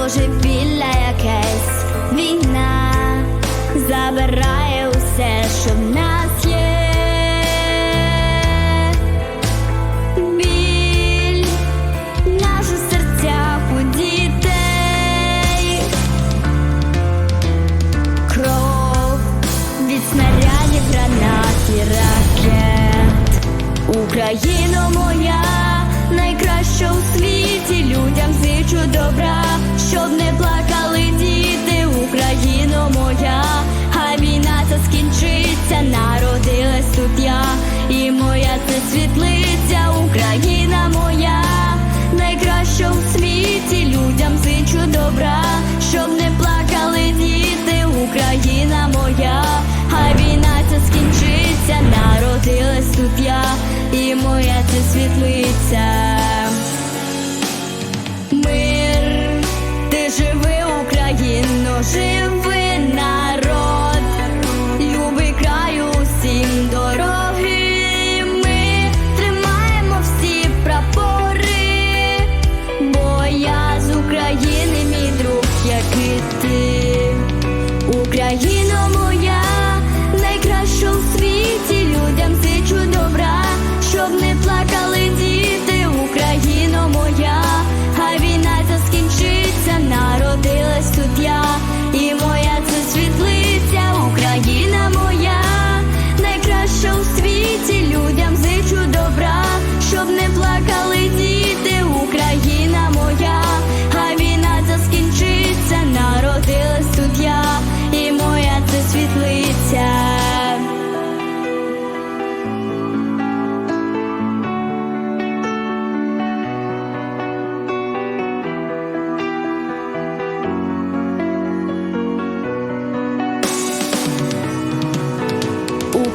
божевілля якесь війна забирає усе, що в нас є. Біль нашу серцях у дітей, кров від снарядів гранат ракет, Україна моя найкраща у світі людям зичу добра. tonight.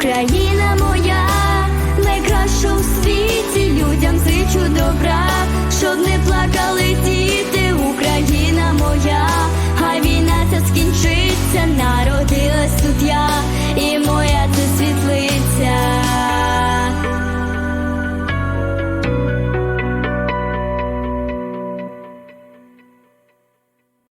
Україна моя, найкраща у світі людям зичу добра, щоб не плакали діти, Україна моя, хай війна ця скінчиться на.